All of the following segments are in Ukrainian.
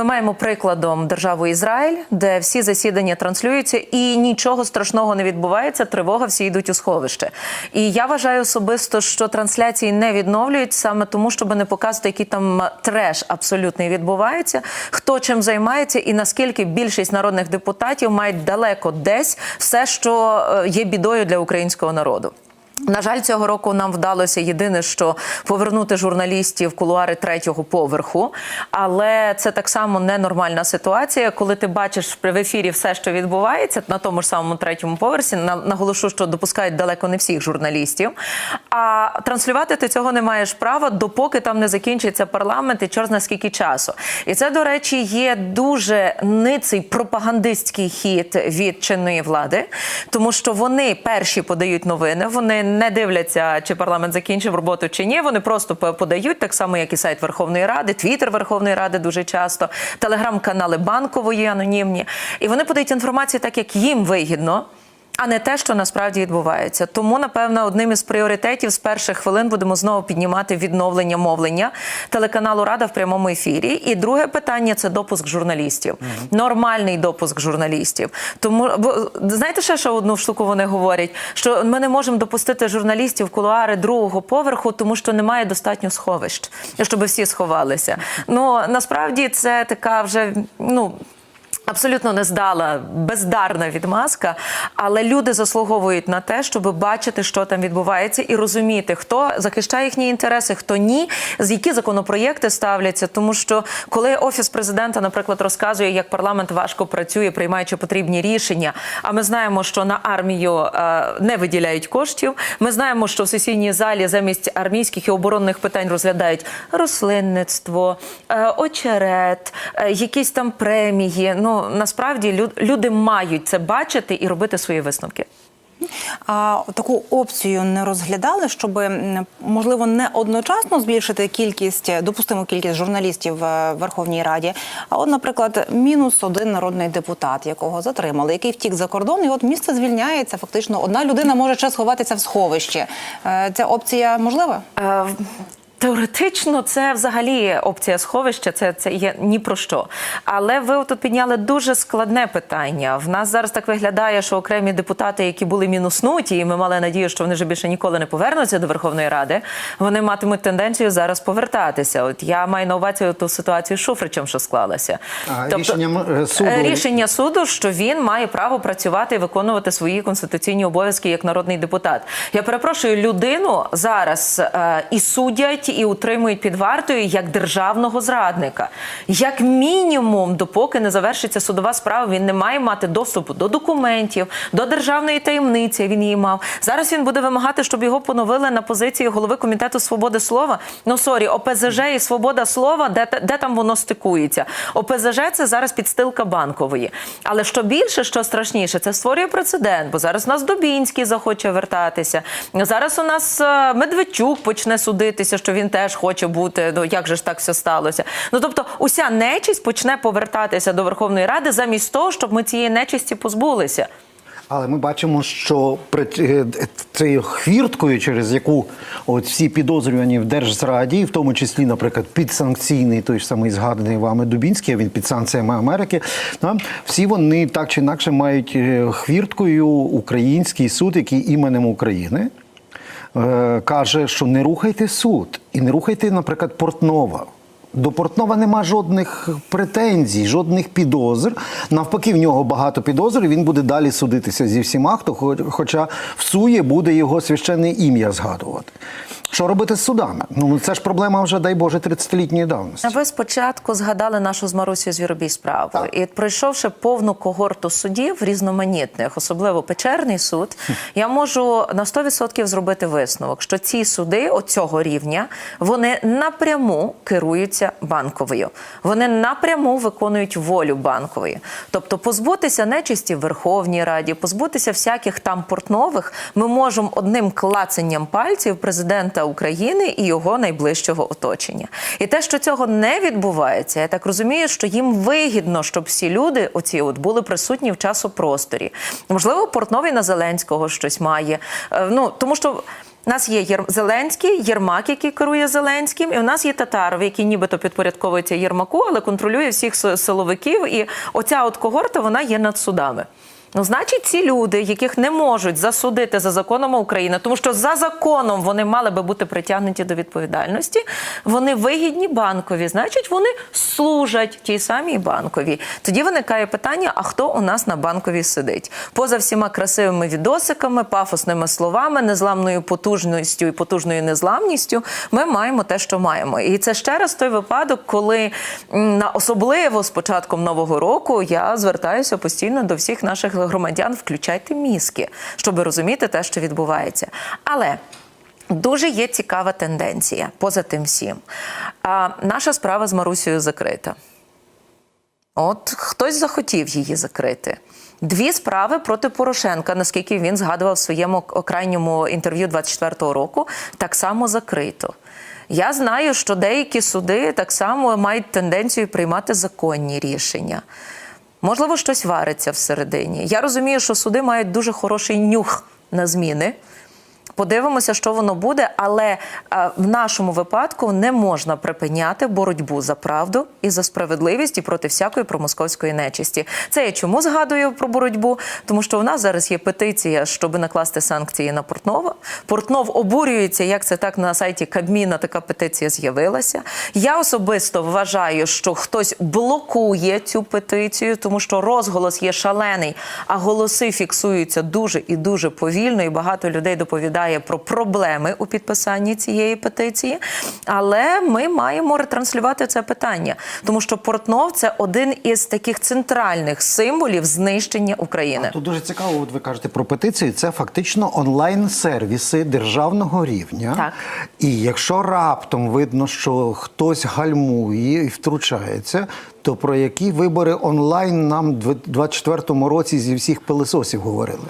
Ми маємо прикладом державу Ізраїль, де всі засідання транслюються і нічого страшного не відбувається. Тривога, всі йдуть у сховище. І я вважаю особисто, що трансляції не відновлюють саме тому, щоб не показувати, який там треш абсолютний відбувається, хто чим займається, і наскільки більшість народних депутатів мають далеко десь все, що е, є бідою для українського народу. На жаль, цього року нам вдалося єдине, що повернути журналістів кулуари третього поверху, але це так само ненормальна ситуація, коли ти бачиш в ефірі все, що відбувається на тому ж самому третьому поверсі. на- Наголошу, що допускають далеко не всіх журналістів. А транслювати ти цього не маєш права, допоки там не закінчиться парламент і чор зна скільки часу. І це, до речі, є дуже ниций пропагандистський хід від чинної влади, тому що вони перші подають новини, вони не дивляться, чи парламент закінчив роботу чи ні. Вони просто подають так само, як і сайт Верховної Ради, Твіттер Верховної Ради дуже часто, телеграм-канали банкової анонімні. І вони подають інформацію так, як їм вигідно. А не те, що насправді відбувається. Тому, напевно, одним із пріоритетів з перших хвилин будемо знову піднімати відновлення мовлення телеканалу Рада в прямому ефірі. І друге питання це допуск журналістів. Нормальний допуск журналістів. Тому бо знаєте, ще що одну штуку вони говорять: що ми не можемо допустити журналістів в кулуари другого поверху, тому що немає достатньо сховищ, щоб всі сховалися. Ну насправді це така вже ну. Абсолютно не здала, бездарна відмазка, але люди заслуговують на те, щоб бачити, що там відбувається, і розуміти, хто захищає їхні інтереси, хто ні, з які законопроєкти ставляться. Тому що коли офіс президента, наприклад, розказує, як парламент важко працює, приймаючи потрібні рішення. А ми знаємо, що на армію е, не виділяють коштів. Ми знаємо, що в сесійній залі замість армійських і оборонних питань розглядають рослинництво, е, очерет, е, якісь там премії. Ну насправді люди мають це бачити і робити свої висновки. А таку опцію не розглядали, щоб можливо не одночасно збільшити кількість допустиму кількість журналістів в Верховній Раді. А от, наприклад, мінус один народний депутат, якого затримали, який втік за кордон, і от місце звільняється. Фактично, одна людина може ще сховатися в сховищі. Е, Ця опція можлива? Теоретично це взагалі опція сховища, це, це є ні про що. Але ви тут підняли дуже складне питання. В нас зараз так виглядає, що окремі депутати, які були мінуснуті, і ми мали надію, що вони вже більше ніколи не повернуться до Верховної Ради, вони матимуть тенденцію зараз повертатися. От я маю на увазі ту ситуацію з Шуфричем, що склалася. А, рішенням, е, суду- Е, рішення суду, що він має право працювати і виконувати свої конституційні обов'язки як народний депутат. Я перепрошую, людину зараз е, і судять, і утримують під вартою як державного зрадника. Як мінімум, допоки не завершиться судова справа, він не має мати доступу до документів, до державної таємниці. Він її мав. Зараз він буде вимагати, щоб його поновили на позиції голови комітету свободи слова. Ну сорі, ОПЗЖ і свобода слова, де, де там воно стикується? ОПЗЖ це зараз підстилка банкової. Але що більше, що страшніше, це створює прецедент, бо зараз у нас Дубінський захоче вертатися. Зараз у нас е, Медведчук почне судитися, що він теж хоче бути. Ну як же ж так все сталося? Ну тобто, уся нечисть почне повертатися до Верховної Ради замість того, щоб ми цієї нечисті позбулися. Але ми бачимо, що е, цією хвірткою, через яку от всі підозрювані в Держзраді, в тому числі, наприклад, підсанкційний, той ж самий згаданий вами Дубінський, а він під санкціями Америки, да, всі вони так чи інакше мають е, хвірткою український суд, який іменем України е, каже, що не рухайте суд і не рухайте, наприклад, Портнова. До Портнова нема жодних претензій, жодних підозр. Навпаки, в нього багато підозр. і Він буде далі судитися зі всіма, хто хо- хоча всує буде його священне ім'я згадувати. Що робити з судами? Ну це ж проблема вже, дай Боже, 30-літньої давності. Ви спочатку згадали нашу з Марусією Звіробій справу. І пройшовши повну когорту судів різноманітних, особливо печерний суд, я можу на 100% зробити висновок, що ці суди оцього рівня вони напряму керуються банковою. Вони напряму виконують волю банкової. Тобто, позбутися нечисті в Верховній Раді, позбутися всяких там портнових, ми можемо одним клацанням пальців президента України і його найближчого оточення. І те, що цього не відбувається, я так розумію, що їм вигідно, щоб всі люди оці от були присутні в часопросторі. Можливо, портновий на Зеленського щось має. Е, Ну тому що. У нас є Єр... Зеленський, Єрмак, який керує Зеленським, і у нас є Татаров, який нібито підпорядковується Єрмаку, але контролює всіх силовиків. І оця от когорта вона є над судами. Ну, значить, ці люди, яких не можуть засудити за законом України, тому що за законом вони мали би бути притягнуті до відповідальності, вони вигідні банкові, значить, вони служать тій самій банковій. Тоді виникає питання: а хто у нас на банковій сидить? Поза всіма красивими відосиками, пафосними словами, незламною потужністю і потужною незламністю, ми маємо те, що маємо. І це ще раз той випадок, коли на особливо з початком нового року я звертаюся постійно до всіх наших громадян, включайте мізки, щоб розуміти те, що відбувається. Але Дуже є цікава тенденція поза тим всім. А, наша справа з Марусею закрита. От хтось захотів її закрити. Дві справи проти Порошенка, наскільки він згадував в своєму крайньому інтерв'ю 24-го року, так само закрито. Я знаю, що деякі суди так само мають тенденцію приймати законні рішення. Можливо, щось вариться всередині. Я розумію, що суди мають дуже хороший нюх на зміни. Подивимося, що воно буде, але е, в нашому випадку не можна припиняти боротьбу за правду і за справедливість і проти всякої промосковської нечисті. Це я чому згадую про боротьбу? Тому що у нас зараз є петиція, щоб накласти санкції на Портнова. Портнов обурюється, як це так на сайті Кабміна така петиція з'явилася. Я особисто вважаю, що хтось блокує цю петицію, тому що розголос є шалений, а голоси фіксуються дуже і дуже повільно, і багато людей доповідає про проблеми у підписанні цієї петиції. Але ми маємо ретранслювати це питання, тому що Портнов це один із таких центральних символів знищення України. Тут дуже цікаво, от ви кажете про петиції. Це фактично онлайн-сервіси державного рівня. Так. І якщо раптом видно, що хтось гальмує і втручається, то про які вибори онлайн нам в 24-му році зі всіх пилисосів говорили?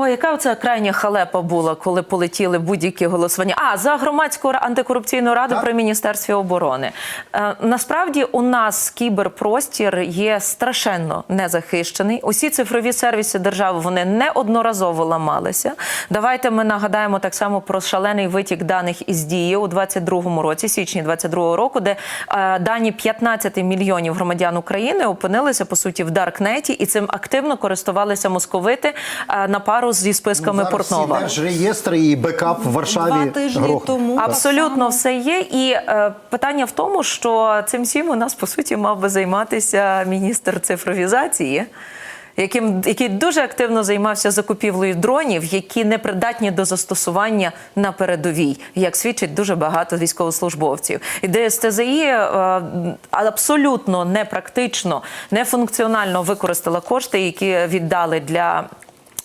Ой, яка оця крайня халепа була, коли полетіли будь-які голосування? А за громадську антикорупційну раду Так. при міністерстві оборони. Е, насправді у нас кіберпростір є страшенно незахищений. Усі цифрові сервіси держави вони неодноразово ламалися. Давайте ми нагадаємо так само про шалений витік даних із дії у 22-му році, січні 22-го року, де е, дані 15 мільйонів громадян України опинилися по суті в Даркнеті, і цим активно користувалися московити е, на пару зі списками Ну, зараз Портнова. Всі держреєстри і бекап в Варшаві. Два тижні грохнуть. тому Абсолютно все є. І е, питання в тому, що цим всім у нас по суті мав би займатися міністр цифровізації. Яким який дуже активно займався закупівлею дронів, які не придатні до застосування на передовій, як свідчить дуже багато військовослужбовців. І ДСТЗІ е, абсолютно непрактично, нефункціонально використала кошти, які віддали для.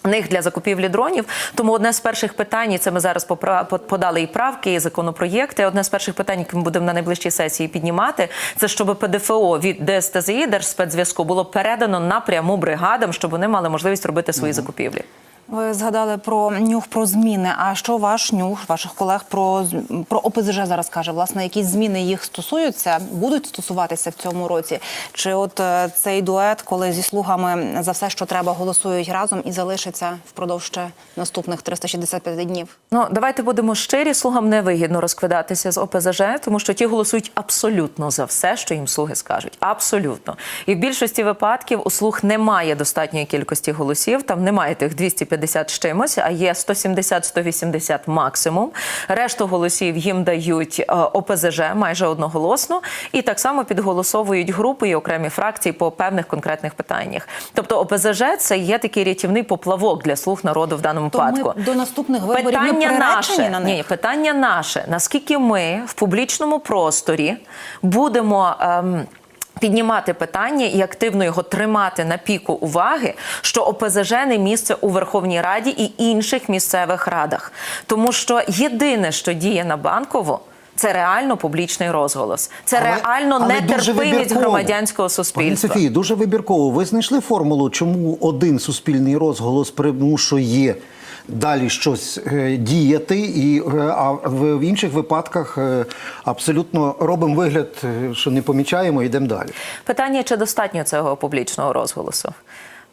Них для закупівлі дронів, тому одне з перших питань, і це ми зараз по- подали і правки, і законопроєкти. Одне з перших питань, які ми будемо на найближчій сесії піднімати, це щоб ПДФО від ДСТЗІ Держспецзв'язку було передано напряму бригадам, щоб вони мали можливість робити свої закупівлі. Ви згадали про нюх про зміни. А що ваш нюх, ваших колег про про ОПЗЖ зараз каже? Власне, які зміни їх стосуються, будуть стосуватися в цьому році? Чи от е, цей дует, коли зі слугами за все, що треба, голосують разом і залишиться впродовж ще наступних 365 днів? Ну давайте будемо щирі. Слугам невигідно розкладатися з ОПЗЖ, тому що ті голосують абсолютно за все, що їм слуги скажуть. Абсолютно. І в більшості випадків у слуг немає достатньої кількості голосів. Там немає тих 250 з чимось, а є 170-180 максимум. Решту голосів їм дають е, ОПЗЖ майже одноголосно, і так само підголосовують групи і окремі фракції по певних конкретних питаннях. Тобто ОПЗЖ це є такий рятівний поплавок для слуг народу в даному ми випадку. до наступних виборів Питання приречені наше на них? ні, питання наше. Наскільки ми в публічному просторі будемо. Ем, Піднімати питання і активно його тримати на піку уваги, що ОПЗЖ не місце у Верховній Раді і інших місцевих радах, тому що єдине, що діє на банкову, це реально публічний розголос, це Але- реально але нетерпимість громадянського Пані суспільства. Софії, дуже вибірково. Ви знайшли формулу, чому один суспільний розголос примушує далі щось е, діяти, і е, а в, інших випадках е, абсолютно робимо вигляд, що не помічаємо, і йдемо далі. Питання, чи достатньо цього публічного розголосу?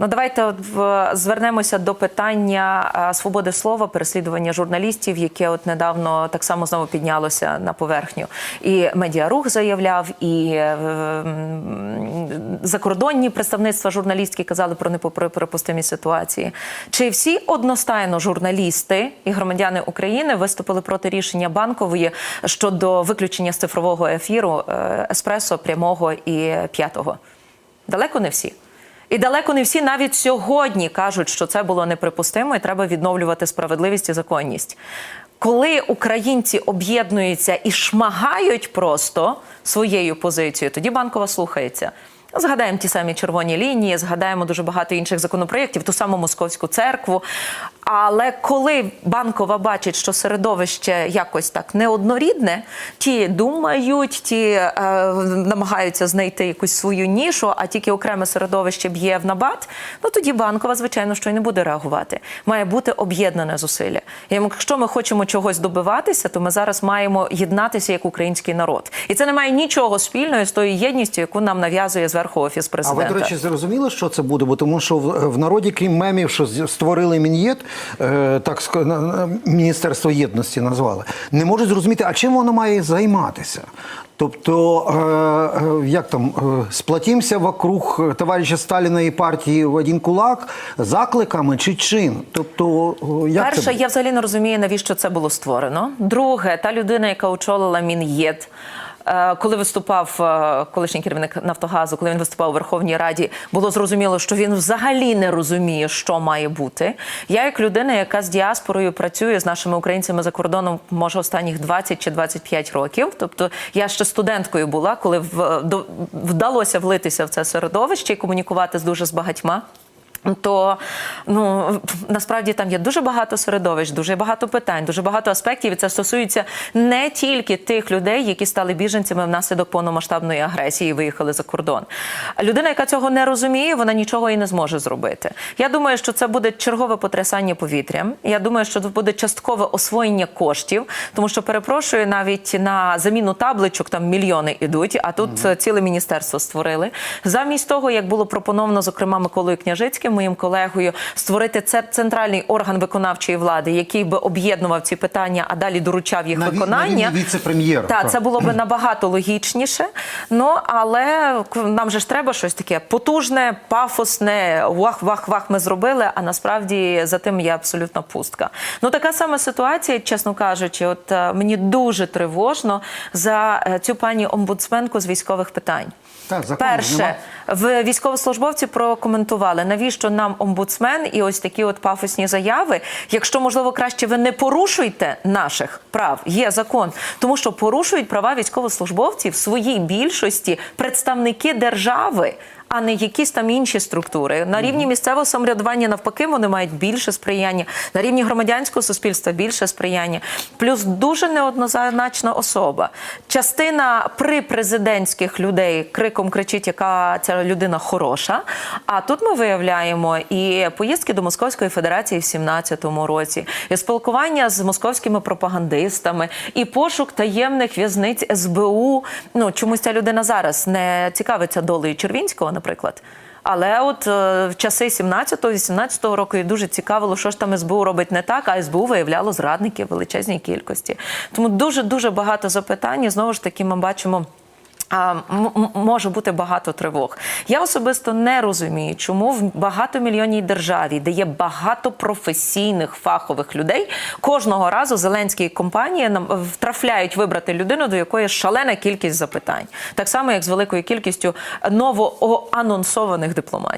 Ну, давайте от в- звернемося до питання е, свободи слова, переслідування журналістів, яке от недавно так само знову піднялося на поверхню. І медіарух заявляв, і е, закордонні представництва журналістські казали про неприпустимі ситуації. Чи всі одностайно журналісти і громадяни України виступили проти рішення банкової щодо виключення з цифрового ефіру е, еспресо прямого і п'ятого? Далеко не всі. І далеко не всі навіть сьогодні кажуть, що це було неприпустимо, і треба відновлювати справедливість і законність. Коли українці об'єднуються і шмагають просто своєю позицією, тоді банкова слухається. Згадаємо ті самі червоні лінії, згадаємо дуже багато інших законопроєктів, ту саму московську церкву. Але коли банкова бачить, що середовище якось так неоднорідне, ті думають, ті е, намагаються знайти якусь свою нішу, а тільки окреме середовище б'є в набат, ну тоді банкова, звичайно, що й не буде реагувати. Має бути об'єднане зусилля. І якщо ми хочемо чогось добиватися, то ми зараз маємо єднатися як український народ. І це не має нічого спільного з тою єдністю, яку нам нав'язує зверху офіс А ви, до речі, зрозуміли, що це буде? Бо тому що в, в народі, крім мемів, що створили Мін'єд, е, так Міністерство єдності назвали, не можуть зрозуміти, а чим воно має займатися. Тобто, е, е, як там, е, сплатімося вокруг товариша Сталіна і партії в один кулак закликами чи чим? Тобто, як Перше, це? я взагалі не розумію, навіщо це було створено. Друге, та людина, яка очолила Мін'єд. Е, Коли виступав е, колишній керівник Нафтогазу, коли він виступав у Верховній Раді, було зрозуміло, що він взагалі не розуміє, що має бути. Я, як людина, яка з діаспорою працює з нашими українцями за кордоном, може останніх 20 чи 25 років. Тобто я ще студенткою була, коли вдалося влитися в це середовище і комунікувати з дуже з багатьма. То ну насправді там є дуже багато середовищ, дуже багато питань, дуже багато аспектів. І це стосується не тільки тих людей, які стали біженцями внаслідок повномасштабної агресії і виїхали за кордон. Людина, яка цього не розуміє, вона нічого і не зможе зробити. Я думаю, що це буде чергове потрясання повітрям. Я думаю, що це буде часткове освоєння коштів, тому що перепрошую, навіть на заміну табличок там мільйони ідуть, а тут е, ціле міністерство створили. Замість того, як було пропоновано, зокрема Миколою Княжицьким, моїм колегою, створити це центральний орган виконавчої влади, який би об'єднував ці питання, а далі доручав їх На виконання. рівні віце-прем'єра, Так, це було би набагато логічніше. Ну але нам же ж треба щось таке потужне, пафосне, вах-вах-вах ми зробили. А насправді за тим є абсолютно пустка. Ну така сама ситуація, чесно кажучи, от е, мені дуже тривожно за е, цю пані омбудсменку з військових питань. Так, закону Перше, нема. В військовослужбовці прокоментували, навіщо нам омбудсмен і ось такі от пафосні заяви. Якщо можливо краще ви не порушуйте наших прав, є закон, тому що порушують права військовослужбовців в своїй більшості представники держави. А не якісь там інші структури на рівні місцевого самоврядування навпаки вони мають більше сприяння на рівні громадянського суспільства більше сприяння. Плюс дуже неоднозначна особа. Частина припрезидентських людей криком кричить, яка ця людина хороша. А тут ми виявляємо і поїздки до Московської Федерації в 17-му році, і спілкування з московськими пропагандистами, і пошук таємних в'язниць СБУ. Ну чомусь ця людина зараз не цікавиться долею Червінського, наприклад. Але от е, в часи 17-18 року і дуже цікавило, що ж там СБУ робить не так, а СБУ виявляло зрадників величезній кількості. Тому дуже дуже багато запитань. І знову ж таки, ми бачимо. Може бути багато тривог. Я особисто не розумію, чому в багатомільйонній державі, де є багато професійних фахових людей, кожного разу Зеленські компанії нам втрафляють вибрати людину, до якої шалена кількість запитань, так само як з великою кількістю новоанонсованих дипломатів.